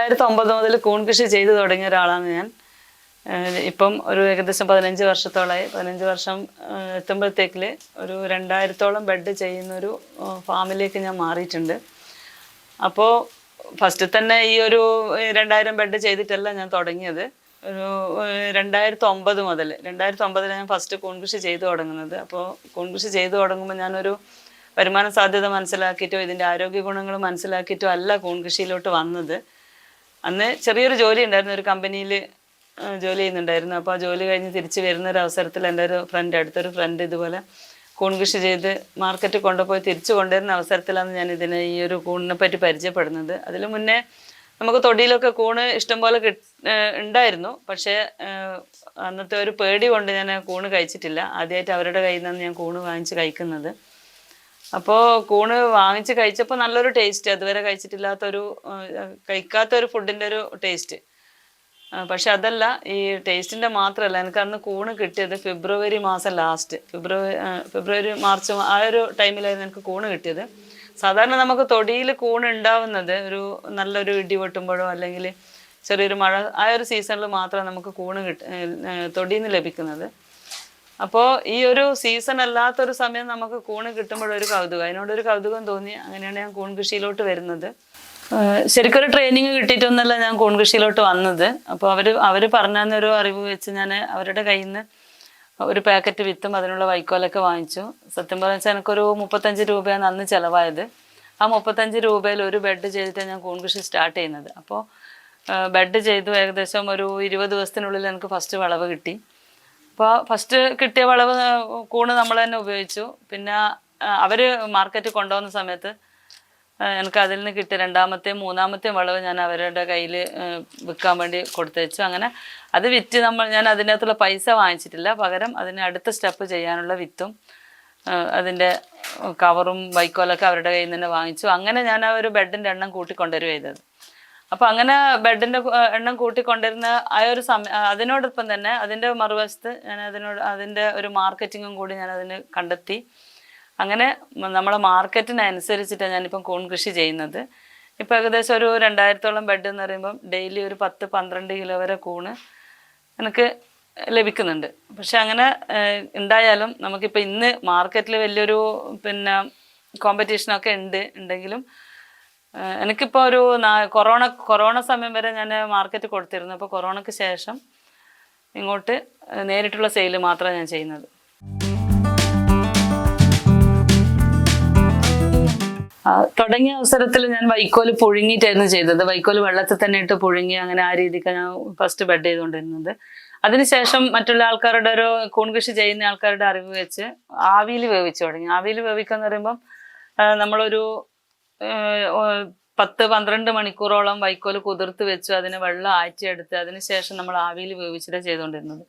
രണ്ടായിരത്തി ഒമ്പത് മുതൽ കൂൺ കൃഷി ചെയ്തു തുടങ്ങിയ ഒരാളാണ് ഞാൻ. ഇപ്പം ഒരു ഏകദേശം പതിനഞ്ച് വർഷത്തോളമായി പതിനഞ്ച് വർഷം എത്തുമ്പോഴത്തേക്കിൽ ഒരു രണ്ടായിരത്തോളം ബെഡ് ചെയ്യുന്നൊരു ഫാമിലേക്ക് ഞാൻ മാറിയിട്ടുണ്ട്. അപ്പോൾ ഫസ്റ്റ് തന്നെ ഈ ഒരു രണ്ടായിരം ബെഡ് ചെയ്തിട്ടല്ല ഞാൻ തുടങ്ങിയത്. ഒരു രണ്ടായിരത്തി ഒമ്പത് മുതൽ രണ്ടായിരത്തി ഒമ്പതിൽ ഞാൻ ഫസ്റ്റ് കൂൺകൃഷി ചെയ്തു തുടങ്ങുന്നത്. അപ്പോൾ കൂൺകൃഷി ചെയ്തു തുടങ്ങുമ്പോൾ ഞാനൊരു വരുമാന സാധ്യത മനസ്സിലാക്കിയിട്ടോ ഇതിന്റെ ആരോഗ്യ ഗുണങ്ങൾ മനസ്സിലാക്കിയിട്ടോ അല്ല കൂൺകൃഷിയിലോട്ട് വന്നത്. അന്ന് ചെറിയൊരു ജോലി ഉണ്ടായിരുന്നു. ഒരു കമ്പനിയിൽ ജോലി ചെയ്യുന്നുണ്ടായിരുന്നു. അപ്പോൾ ആ ജോലി കഴിഞ്ഞ് തിരിച്ച് വരുന്ന ഒരു അവസരത്തിൽ എന്റെ ഒരു ഫ്രണ്ട് അടുത്തൊരു ഫ്രണ്ട് ഇതുപോലെ കൂൺ കൃഷി ചെയ്ത് മാർക്കറ്റിൽ കൊണ്ടുപോയി തിരിച്ചു കൊണ്ടുവരുന്ന അവസരത്തിലാണ് ഞാൻ ഇതിനെ ഈ ഒരു കൂണിനെ പറ്റി പരിചയപ്പെടുന്നത്. അതിൽ മുന്നേ നമുക്ക് തൊടിയിലൊക്കെ കൂണ് ഇഷ്ടംപോലെ ഉണ്ടായിരുന്നു. പക്ഷേ അന്നത്തെ ഒരു പേടി കൊണ്ട് ഞാൻ കൂണ് കഴിച്ചിട്ടില്ല. ആദ്യമായിട്ട് അവരുടെ കയ്യിൽ നിന്നാണ് ഞാൻ കൂണ് വാങ്ങിച്ച് കഴിക്കുന്നത്. അപ്പോൾ കൂണ് വാങ്ങിച്ച് കഴിച്ചപ്പോൾ നല്ലൊരു ടേസ്റ്റ് അതുവരെ കഴിച്ചിട്ടില്ലാത്തൊരു കഴിക്കാത്ത ഒരു ഫുഡിന്റെ ഒരു ടേസ്റ്റ് പക്ഷെ അതല്ല ഈ ടേസ്റ്റിന്റെ മാത്രമല്ല എനിക്ക് അന്ന് കൂണ് കിട്ടിയത് ഫെബ്രുവരി മാസം ലാസ്റ്റ് ഫെബ്രുവരി ഫെബ്രുവരി മാർച്ച് ആ ഒരു ടൈമിലായിരുന്നു എനിക്ക് കൂണ് കിട്ടിയത്. സാധാരണ നമുക്ക് തൊടിയിൽ കൂണ് ഉണ്ടാവുന്നത് ഒരു നല്ലൊരു ഇടി വെട്ടുമ്പോഴോ അല്ലെങ്കിൽ ചെറിയൊരു മഴ ആ ഒരു സീസണിൽ മാത്രമേ നമുക്ക് കൂണ് കിട്ട തൊടിയിൽ നിന്ന് ലഭിക്കുന്നത്. അപ്പോൾ ഈ ഒരു സീസൺ അല്ലാത്തൊരു സമയം നമുക്ക് കൂണ് കിട്ടുമ്പോഴൊരു കൗതുകം. അതിനോടൊരു കൗതുകം തോന്നി. അങ്ങനെയാണ് ഞാൻ കൂൺ കൃഷിയിലോട്ട് വരുന്നത്. ശരിക്കൊരു ട്രെയിനിങ് കിട്ടിയിട്ടൊന്നല്ല ഞാൻ കൂൺ കൃഷിയിലോട്ട് വന്നത്. അപ്പോൾ അവർ അവർ പറഞ്ഞൊരു അറിവ് വെച്ച് ഞാൻ അവരുടെ കയ്യിൽ നിന്ന് ഒരു പാക്കറ്റ് വിത്തും അതിനുള്ള വൈക്കോലൊക്കെ വാങ്ങിച്ചു. സത്യം പറഞ്ഞാൽ എനിക്കൊരു മുപ്പത്തഞ്ച് രൂപയാണ് അന്ന് ചിലവായത്. ആ മുപ്പത്തഞ്ച് രൂപയിൽ ഒരു ബെഡ് ചെയ്തിട്ടാണ് ഞാൻ കൂൺ കൃഷി സ്റ്റാർട്ട് ചെയ്യുന്നത്. അപ്പോൾ ബെഡ് ചെയ്തു ഏകദേശം ഒരു ഇരുപത് ദിവസത്തിനുള്ളിൽ എനിക്ക് ഫസ്റ്റ് വിളവ് കിട്ടി. അപ്പോൾ ഫസ്റ്റ് കിട്ടിയ വളവ് കൂണ് നമ്മൾ തന്നെ ഉപയോഗിച്ചു. പിന്നെ അവർ മാർക്കറ്റിൽ കൊണ്ടുപോകുന്ന സമയത്ത് എനിക്ക് അതിൽ നിന്ന് കിട്ടിയ രണ്ടാമത്തെയും മൂന്നാമത്തെയും വളവ് ഞാൻ അവരുടെ കയ്യിൽ വിൽക്കാൻ വേണ്ടി കൊടുത്തയച്ചു അങ്ങനെ അത് വിറ്റ് നമ്മൾ ഞാൻ അതിനകത്തുള്ള പൈസ വാങ്ങിച്ചിട്ടില്ല. പകരം അതിന് അടുത്ത സ്റ്റെപ്പ് ചെയ്യാനുള്ള വിത്തും അതിന്റെ കവറും വൈക്കോലൊക്കെ അവരുടെ കയ്യിൽ നിന്ന് തന്നെ വാങ്ങിച്ചു. അങ്ങനെ ഞാൻ ആ ഒരു ബെഡിന്റെ എണ്ണം കൂട്ടിക്കൊണ്ടുവരിക ചെയ്തത്. അപ്പോൾ അങ്ങനെ ബെഡിന്റെ എണ്ണം കൂട്ടിക്കൊണ്ടിരുന്ന ആ ഒരു സമയം അതിനോടൊപ്പം തന്നെ അതിന്റെ മറുവശത്ത് ഞാൻ അതിനോട് അതിന്റെ ഒരു മാർക്കറ്റിങ്ങും കൂടി ഞാൻ അതിന് കണ്ടെത്തി. അങ്ങനെ നമ്മളെ മാർക്കറ്റിനനുസരിച്ചിട്ടാണ് ഞാനിപ്പം കൂൺ കൃഷി ചെയ്യുന്നത്. ഇപ്പം ഏകദേശം ഒരു രണ്ടായിരത്തോളം ബെഡ് എന്ന് പറയുമ്പം ഡെയിലി ഒരു പത്ത് പന്ത്രണ്ട് കിലോ വരെ കൂണ് എനിക്ക് ലഭിക്കുന്നുണ്ട്. പക്ഷെ അങ്ങനെ ഉണ്ടായാലും നമുക്കിപ്പോൾ ഇന്ന് മാർക്കറ്റിൽ വലിയൊരു പിന്നെ കോമ്പറ്റീഷനൊക്കെ ഉണ്ട് ഉണ്ടെങ്കിലും എനിക്കിപ്പോൾ ഒരു കൊറോണ കൊറോണ സമയം വരെ ഞാൻ മാർക്കറ്റ് കൊടുത്തിരുന്നു. അപ്പോൾ കൊറോണയ്ക്ക് ശേഷം ഇങ്ങോട്ട് നേരിട്ടുള്ള സെയിൽ മാത്രമാണ് ഞാൻ ചെയ്യുന്നത്. തുടങ്ങിയ അവസരത്തിൽ ഞാൻ വൈക്കോൽ പുഴുങ്ങിയിട്ടായിരുന്നു ചെയ്തത്. വൈക്കോൽ വെള്ളത്തിൽ തന്നെ ഇട്ട് പുഴുങ്ങി അങ്ങനെ ആ രീതിക്ക് ഞാൻ ഫസ്റ്റ് ബെഡ് ചെയ്തുകൊണ്ടിരുന്നത് അതിനുശേഷം മറ്റുള്ള ആൾക്കാരുടെ ഒരു കൂൺകൃഷി ചെയ്യുന്ന ആൾക്കാരുടെ അറിവ് വെച്ച് ആവിയിൽ വേവിച്ചു തുടങ്ങി. ആവിയിൽ വേവിക്കുക എന്ന് പറയുമ്പം നമ്മളൊരു പത്ത് പന്ത്രണ്ട് മണിക്കൂറോളം വൈക്കോൽ കുതിർത്ത് വെച്ചു അതിന് വെള്ളം ആറ്റിയെടുത്ത് അതിന് ശേഷം നമ്മൾ ആവിയിൽ വേവിച്ചിട്ട് ചെയ്തുകൊണ്ടിരുന്നത്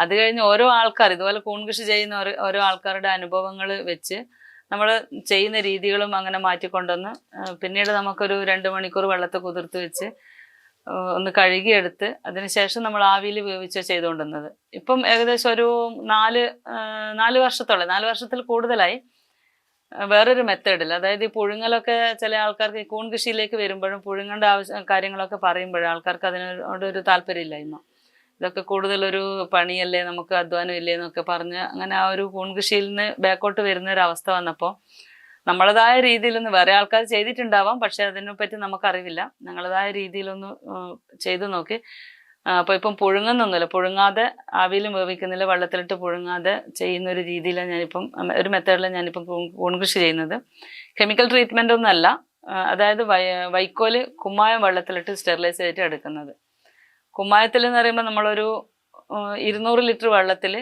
അത് കഴിഞ്ഞ് ഓരോ ആൾക്കാർ ഇതുപോലെ കൂൺ കൃഷി ചെയ്യുന്ന ഓരോ ആൾക്കാരുടെ അനുഭവങ്ങൾ വെച്ച് നമ്മൾ ചെയ്യുന്ന രീതികളും അങ്ങനെ മാറ്റിക്കൊണ്ടുവന്ന് പിന്നീട് നമുക്കൊരു രണ്ട് മണിക്കൂർ വെള്ളത്തെ കുതിർത്ത് വെച്ച് ഒന്ന് കഴുകിയെടുത്ത് അതിനുശേഷം നമ്മൾ ആവിയിൽ വേവിച്ച് ചെയ്തുകൊണ്ടിരുന്നത് ഇപ്പം ഏകദേശം ഒരു നാല് നാല് വർഷത്തോളം നാല് വർഷത്തിൽ കൂടുതലായി വേറൊരു മെത്തേഡിൽ അതായത് ഈ പുഴുങ്ങലൊക്കെ ചില ആൾക്കാർക്ക് ഈ കൂൺ കൃഷിയിലേക്ക് വരുമ്പോഴും പുഴുങ്ങേണ്ട ആവശ്യം കാര്യങ്ങളൊക്കെ പറയുമ്പോഴും ആൾക്കാർക്ക് അതിനോട് ഒരു താല്പര്യമില്ലായ്മ. ഇതൊക്കെ കൂടുതലൊരു പണിയല്ലേ നമുക്ക് അധ്വാനം ഇല്ലേ എന്നൊക്കെ പറഞ്ഞ് അങ്ങനെ ആ ഒരു കൂൺ കൃഷിയിൽ നിന്ന് ബാക്കോട്ട് വരുന്ന ഒരു അവസ്ഥ വന്നപ്പോൾ നമ്മളതായ രീതിയിലൊന്ന് വേറെ ആൾക്കാർ ചെയ്തിട്ടുണ്ടാവാം പക്ഷെ അതിനെപ്പറ്റി നമുക്കറിവില്ല. ഞങ്ങളതായ രീതിയിലൊന്ന് ചെയ്തു നോക്കി. അപ്പോൾ ഇപ്പം പുഴുങ്ങുന്നൊന്നുമില്ല. പുഴുങ്ങാതെ ആവിയിലും വേവിക്കുന്നില്ല വെള്ളത്തിലിട്ട് പുഴുങ്ങാതെ ചെയ്യുന്ന ഒരു രീതിയിലാണ് ഞാനിപ്പം ഒരു മെത്തേഡിലാണ് ഞാനിപ്പം കൂൺ കൂൺ കൃഷി ചെയ്യുന്നത്. കെമിക്കൽ ട്രീറ്റ്മെന്റ് ഒന്നുമല്ല. അതായത് വൈ വൈക്കോൽ കുമ്മായം വെള്ളത്തിലിട്ട് സ്റ്റെറിലൈസ് ചെയ്തിട്ട് എടുക്കുന്നത്. കുമ്മായത്തിൽ എന്ന് പറയുമ്പോൾ നമ്മളൊരു ഇരുന്നൂറ് ലിറ്റർ വെള്ളത്തിൽ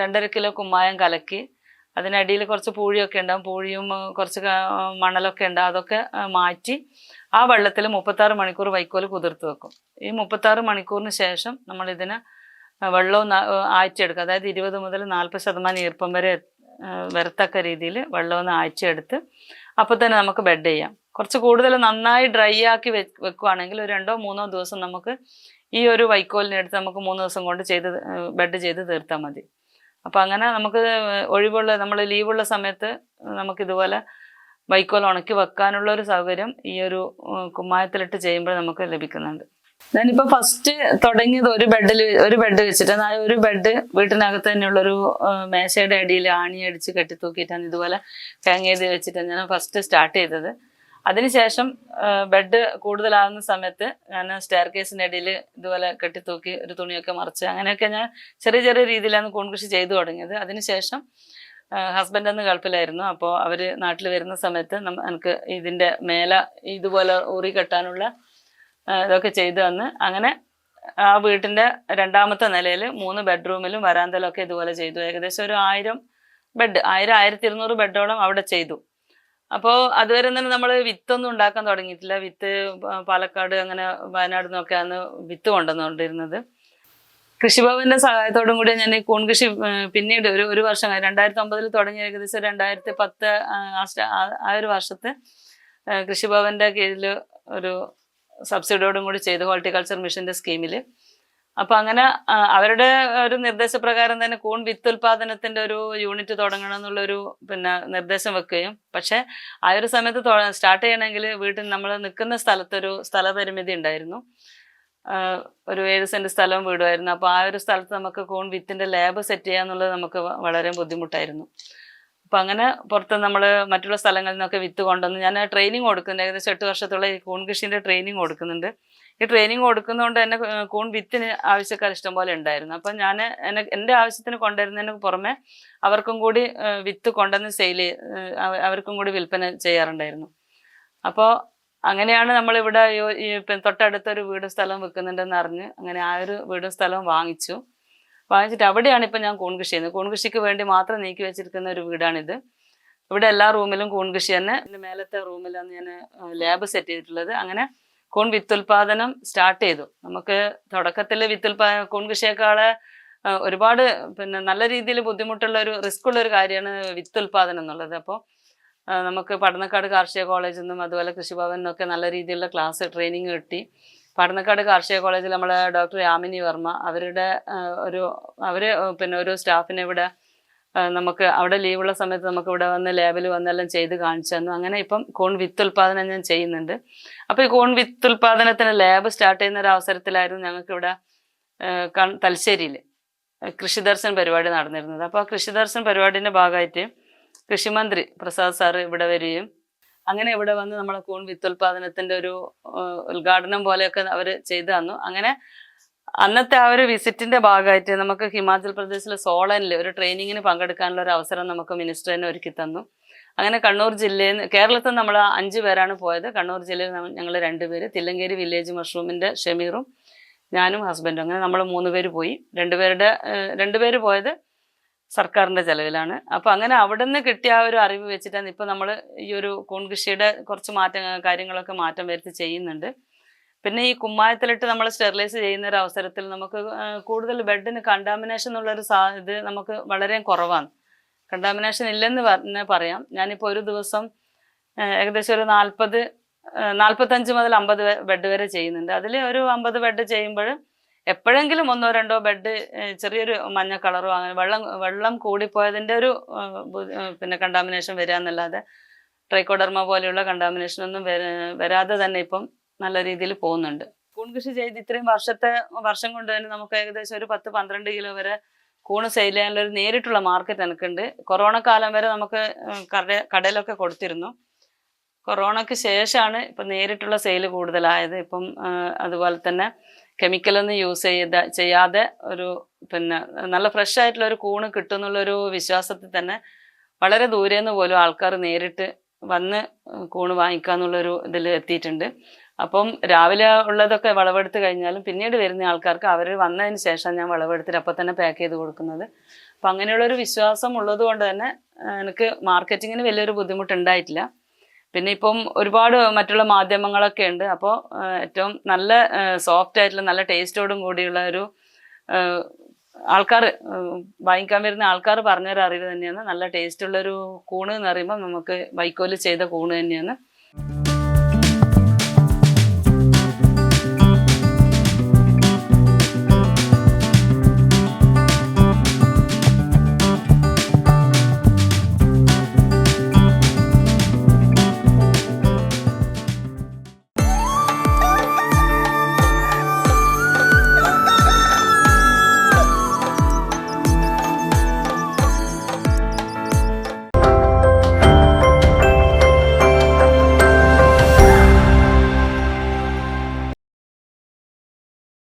രണ്ടര കിലോ കുമ്മായം കലക്കി അതിനടിയിൽ കുറച്ച് പൂഴിയൊക്കെ ഉണ്ടാവും. പൂഴിയും കുറച്ച് മണലൊക്കെ ഉണ്ടാവും അതൊക്കെ മാറ്റി ആ വെള്ളത്തിൽ മുപ്പത്താറ് മണിക്കൂർ വൈക്കോൽ കുതിർത്ത് വെക്കും. ഈ മുപ്പത്താറ് മണിക്കൂറിന് ശേഷം നമ്മൾ ഇതിനെ വെള്ളവും ആഴ്ചയെടുക്കുക അതായത് ഇരുപത് മുതൽ നാൽപ്പത് ശതമാനം ഈർപ്പം വരെ വരത്തക്ക രീതിയിൽ വെള്ളമൊന്ന് ആഴ്ചയെടുത്ത് അപ്പോൾ തന്നെ നമുക്ക് ബെഡ് ചെയ്യാം. കുറച്ച് കൂടുതൽ നന്നായി ഡ്രൈ ആക്കി വെക്കുവാണെങ്കിൽ ഒരു രണ്ടോ മൂന്നോ ദിവസം നമുക്ക് ഈ ഒരു വൈക്കോലിനെടുത്ത് നമുക്ക് മൂന്ന് ദിവസം കൊണ്ട് ചെയ്ത് ബെഡ് ചെയ്ത് തീർത്താൽ മതി. അപ്പം അങ്ങനെ നമുക്ക് ഒഴിവുള്ള നമ്മൾ ലീവുള്ള സമയത്ത് നമുക്കിതുപോലെ വൈക്കോൽ ഉണക്കി വെക്കാനുള്ള ഒരു സൗകര്യം ഈ ഒരു കുമ്മായത്തിലിട്ട് ചെയ്യുമ്പോൾ നമുക്ക് ലഭിക്കുന്നുണ്ട്. ഞാനിപ്പോൾ ഫസ്റ്റ് തുടങ്ങിയത് ഒരു ബെഡിൽ ഒരു ബെഡ് വെച്ചിട്ട് എന്നാൽ ഒരു ബെഡ് വീട്ടിനകത്ത് തന്നെയുള്ളൊരു മേശയുടെ അടിയിൽ ആണി അടിച്ച് കെട്ടിത്തൂക്കിയിട്ടാണ് ഇതുപോലെ ഹാങ് ചെയ്ത് വെച്ചിട്ടാണ് ഞാൻ ഫസ്റ്റ് സ്റ്റാർട്ട് ചെയ്തത്. അതിനുശേഷം ബെഡ് കൂടുതലാകുന്ന സമയത്ത് ഞാൻ സ്റ്റെയർ കേസിന്റെ ഇടയിൽ ഇതുപോലെ കെട്ടിത്തൂക്കി ഒരു തുണിയൊക്കെ മറിച്ച് അങ്ങനെയൊക്കെ ഞാൻ ചെറിയ ചെറിയ രീതിയിലാണ് കൂൺ കൃഷി ചെയ്തു തുടങ്ങിയത്. അതിനുശേഷം ഹസ്ബൻഡ് അന്ന് ഗൾഫിലായിരുന്നു. അപ്പോൾ അവർ നാട്ടിൽ വരുന്ന സമയത്ത് നമുക്ക് ഇതിന്റെ മേലെ ഇതുപോലെ ഊറി കെട്ടാനുള്ള ഇതൊക്കെ ചെയ്തു തന്ന് അങ്ങനെ ആ വീട്ടിന്റെ രണ്ടാമത്തെ നിലയിൽ മൂന്ന് ബെഡ്റൂമിലും വരാന്തലൊക്കെ ഇതുപോലെ ചെയ്തു. ഏകദേശം ഒരു ആയിരം ബെഡ് ആയിരം ആയിരത്തി ഇരുന്നൂറ് ബെഡോളം അവിടെ ചെയ്തു. അപ്പോൾ അതുവരെ തന്നെ നമ്മൾ വിത്തൊന്നും ഉണ്ടാക്കാൻ തുടങ്ങിയിട്ടില്ല. വിത്ത് പാലക്കാട് അങ്ങനെ വയനാട് നിന്നൊക്കെയാണ് വിത്ത് കൊണ്ടുവന്നുകൊണ്ടിരുന്നത്. കൃഷിഭവന്റെ സഹായത്തോടും കൂടി ഞാൻ കൂൺ കൃഷി പിന്നീട് ഒരു ഒരു വർഷം രണ്ടായിരത്തി ഒമ്പതിൽ തുടങ്ങി ഏകദേശം രണ്ടായിരത്തി പത്ത് ആ ഒരു വർഷത്തെ കൃഷിഭവന്റെ കീഴിൽ ഒരു സബ്സിഡിയോടും കൂടി ചെയ്തു ഹോർട്ടിക്കൾച്ചർ മിഷന്റെ സ്കീമിൽ അപ്പൊ അങ്ങനെ അവരുടെ ഒരു നിർദ്ദേശപ്രകാരം തന്നെ കൂൺ വിത്ത് ഉൽപാദനത്തിന്റെ ഒരു യൂണിറ്റ് തുടങ്ങണം എന്നുള്ളൊരു പിന്നെ നിർദ്ദേശം വെക്കുകയും. പക്ഷെ ആ ഒരു സമയത്ത് സ്റ്റാർട്ട് ചെയ്യണമെങ്കിൽ വീട്ടിൽ നമ്മൾ നിൽക്കുന്ന സ്ഥലത്തൊരു സ്ഥലപരിമിതി ഉണ്ടായിരുന്നു. ഒരു ഏഴ് സെന്റ് സ്ഥലവും വീടുമായിരുന്നു. അപ്പോൾ ആ ഒരു സ്ഥലത്ത് നമുക്ക് കൂൺ വിത്തിന്റെ ലാബ് സെറ്റ് ചെയ്യാന്നുള്ളത് നമുക്ക് വളരെ ബുദ്ധിമുട്ടായിരുന്നു. അപ്പം അങ്ങനെ പുറത്ത് നമ്മൾ മറ്റുള്ള സ്ഥലങ്ങളിൽ നിന്നൊക്കെ വിത്ത് കൊണ്ടുവന്ന് ഞാൻ ട്രെയിനിങ് കൊടുക്കുന്നുണ്ട്. ഏകദേശം എട്ട് വർഷത്തോളം ഈ കൂൺ കൃഷിന്റെ ട്രെയിനിങ് കൊടുക്കുന്നുണ്ട്. ഈ ട്രെയിനിങ് കൊടുക്കുന്നതുകൊണ്ട് തന്നെ കൂൺ വിത്തിന് ആവശ്യക്കാർ ഇഷ്ടംപോലെ ഉണ്ടായിരുന്നു. അപ്പം ഞാൻ എന്നെ എന്റെ ആവശ്യത്തിന് കൊണ്ടുവരുന്നതിന് പുറമെ അവർക്കും കൂടി വിത്ത് കൊണ്ടുവന്ന് സെയിൽ അവർക്കും കൂടി വിൽപ്പന ചെയ്യാറുണ്ടായിരുന്നു. അപ്പോൾ അങ്ങനെയാണ് നമ്മളിവിടെ തൊട്ടടുത്തൊരു വീടും സ്ഥലവും വെക്കുന്നുണ്ടെന്ന് അറിഞ്ഞ് അങ്ങനെ ആ ഒരു വീടും സ്ഥലവും വാങ്ങിച്ചു. വാങ്ങിച്ചിട്ട് അവിടെയാണ് ഇപ്പം ഞാൻ കൂൺ കൃഷി ചെയ്യുന്നത്. കൂൺ കൃഷിക്ക് വേണ്ടി മാത്രം നീക്കി വെച്ചിരിക്കുന്ന ഒരു വീടാണിത്. ഇവിടെ എല്ലാ റൂമിലും കൂൺ കൃഷി തന്നെ. മേലത്തെ റൂമിലാണ് ഞാൻ ലാബ് സെറ്റ് ചെയ്തിട്ടുള്ളത്. അങ്ങനെ കൂൺ വിത്തുൽപാദനം സ്റ്റാർട്ട് ചെയ്തു. നമുക്ക് തുടക്കത്തിൽ വിത്തുൽപാ കൂൺ കൃഷിയേക്കാളെ ഒരുപാട് പിന്നെ നല്ല രീതിയിൽ ബുദ്ധിമുട്ടുള്ള ഒരു റിസ്ക് ഉള്ള ഒരു കാര്യമാണ് വിത്തുൽപാദനം എന്നുള്ളത്. അപ്പോൾ നമുക്ക് പടന്നക്കാട് കാർഷിക കോളേജിൽ നിന്നും അതുപോലെ കൃഷിഭവനിൽ നിന്നൊക്കെ നല്ല രീതിയിലുള്ള ക്ലാസ് ട്രെയിനിങ് കിട്ടി. പടന്നക്കാട് കാർഷിക കോളേജിൽ നമ്മളെ ഡോക്ടർ യാമിനി വർമ്മ അവരുടെ ഒരു അവർ പിന്നെ ഒരു സ്റ്റാഫിനെ ഇവിടെ നമുക്ക് അവിടെ ലീവുള്ള സമയത്ത് നമുക്ക് ഇവിടെ വന്ന് ലാബിൽ വന്നെല്ലാം ചെയ്ത് കാണിച്ചു തന്നു. അങ്ങനെ ഇപ്പം കോൺ വിത്ത് ഉൽപാദനം ഞാൻ ചെയ്യുന്നുണ്ട്. അപ്പോൾ ഈ കോൺ വിത്ത് ഉൽപാദനത്തിന് ലാബ് സ്റ്റാർട്ട് ചെയ്യുന്ന ഒരു അവസരത്തിലായിരുന്നു ഞങ്ങൾക്ക് ഇവിടെ തലശ്ശേരിയിൽ കൃഷിദർശൻ പരിപാടി നടന്നിരുന്നത്. അപ്പോൾ ആ കൃഷിദർശൻ പരിപാടിന്റെ ഭാഗമായിട്ട് കൃഷിമന്ത്രി പ്രസാദ് സാറ് ഇവിടെ വരികയും അങ്ങനെ ഇവിടെ വന്ന് നമ്മളെ കൂൺ വിത്തുൽപാദനത്തിന്റെ ഒരു ഉദ്ഘാടനം പോലെയൊക്കെ അവർ ചെയ്തു തന്നു. അങ്ങനെ അന്നത്തെ ആ ഒരു വിസിറ്റിന്റെ ഭാഗമായിട്ട് നമുക്ക് ഹിമാചൽ പ്രദേശിലെ സോളനിൽ ഒരു ട്രെയിനിങ്ങിന് പങ്കെടുക്കാനുള്ള ഒരു അവസരം നമുക്ക് മിനിസ്റ്റർ തന്നെ ഒരുക്കി തന്നു. അങ്ങനെ കണ്ണൂർ ജില്ലയിൽ നിന്ന് കേരളത്തിൽ നമ്മൾ അഞ്ച് പേരാണ് പോയത്. കണ്ണൂർ ജില്ലയിൽ ഞങ്ങൾ രണ്ടുപേര് തില്ലങ്കേരി വില്ലേജ് മഷ്റൂമിന്റെ ഷെമീറും ഞാനും ഹസ്ബൻഡും അങ്ങനെ നമ്മൾ മൂന്ന് പേര് പോയി. രണ്ടുപേരുടെ രണ്ടുപേര് പോയത് സർക്കാരിന്റെ ചെലവിലാണ്. അപ്പൊ അങ്ങനെ അവിടെ നിന്ന് കിട്ടിയ ആ ഒരു അറിവ് വെച്ചിട്ടാണ് ഇപ്പൊ നമ്മൾ ഈ ഒരു കോൺകൃഷിയുടെ കുറച്ച് മാറ്റം കാര്യങ്ങളൊക്കെ മാറ്റം വരുത്തി ചെയ്യുന്നുണ്ട്. പിന്നെ ഈ കുമ്മായത്തിലിട്ട് നമ്മൾ സ്റ്റെറിലൈസ് ചെയ്യുന്ന ഒരു അവസരത്തിൽ നമുക്ക് കൂടുതൽ ബെഡിന് കണ്ടാമിനേഷൻ എന്നുള്ളൊരു സാ ഇത് നമുക്ക് വളരെ കുറവാണ്. കണ്ടാമിനേഷൻ ഇല്ലെന്ന് തന്നെ പറയാം. ഞാനിപ്പോൾ ഒരു ദിവസം ഏകദേശം ഒരു നാൽപ്പത് നാൽപ്പത്തഞ്ച് മുതൽ അമ്പത് ബെഡ് വരെ ചെയ്യുന്നുണ്ട്. അതിൽ ഒരു അമ്പത് ബെഡ് ചെയ്യുമ്പോൾ എപ്പോഴെങ്കിലും ഒന്നോ രണ്ടോ ബെഡ് ചെറിയൊരു മഞ്ഞ കളറോ അങ്ങനെ വെള്ളം വെള്ളം കൂടിപ്പോയതിന്റെ ഒരു പിന്നെ കണ്ടാമിനേഷൻ വരിക എന്നല്ലാതെ ട്രൈക്കോഡർമ പോലെയുള്ള കണ്ടാമിനേഷൻ ഒന്നും വര- വരാതെ തന്നെ ഇപ്പം നല്ല രീതിയിൽ പോകുന്നുണ്ട്. കൂൺ കൃഷി ചെയ്ത് ഇത്രയും വർഷത്തെ വർഷം കൊണ്ട് തന്നെ നമുക്ക് ഏകദേശം ഒരു പത്ത് പന്ത്രണ്ട് കിലോ വരെ കൂണ് സെയിൽ ചെയ്യാനുള്ള ഒരു നേരിട്ടുള്ള മാർക്കറ്റ് എനിക്കുണ്ട്. കൊറോണ കാലം വരെ നമുക്ക് കട കടയിലൊക്കെ കൊടുത്തിരുന്നു. കൊറോണയ്ക്ക് ശേഷമാണ് ഇപ്പം നേരിട്ടുള്ള സെയിൽ കൂടുതലായത്. ഇപ്പം അതുപോലെ തന്നെ കെമിക്കലൊന്നും യൂസ് ചെയ്ത ചെയ്യാതെ ഒരു പിന്നെ നല്ല ഫ്രഷ് ആയിട്ടുള്ള ഒരു കൂണ് കിട്ടും എന്നുള്ളൊരു വിശ്വാസത്തിൽ തന്നെ വളരെ ദൂരെ നിന്ന് പോലും ആൾക്കാർ നേരിട്ട് വന്ന് കൂണ് വാങ്ങിക്കാന്നുള്ളൊരു ഇതിൽ എത്തിയിട്ടുണ്ട്. അപ്പം രാവിലെ ഉള്ളതൊക്കെ വിളവെടുത്ത് കഴിഞ്ഞാലും പിന്നീട് വരുന്ന ആൾക്കാർക്ക് അവർ വന്നതിന് ശേഷം ഞാൻ വിളവെടുത്തിട്ട് അപ്പം തന്നെ പാക്ക് ചെയ്ത് കൊടുക്കുന്നത്. അപ്പം അങ്ങനെയുള്ളൊരു വിശ്വാസം ഉള്ളത് കൊണ്ട് തന്നെ എനിക്ക് മാർക്കറ്റിങ്ങിന് വലിയൊരു ബുദ്ധിമുട്ടുണ്ടായിട്ടില്ല. പിന്നെ ഇപ്പം ഒരുപാട് മറ്റുള്ള മാധ്യമങ്ങളൊക്കെ ഉണ്ട്. അപ്പോൾ ഏറ്റവും നല്ല സോഫ്റ്റ് ആയിട്ടുള്ള നല്ല ടേസ്റ്റോടും കൂടിയുള്ള ഒരു ആൾക്കാർ വാങ്ങിക്കാൻ വരുന്ന ആൾക്കാർ പറഞ്ഞൊരു അറിവ് തന്നെയാണ്. നല്ല ടേസ്റ്റ് ഉള്ളൊരു കൂണ് എന്ന് പറയുമ്പോൾ നമുക്ക് വൈക്കോൽ ചെയ്ത കൂണ് തന്നെയാണ്.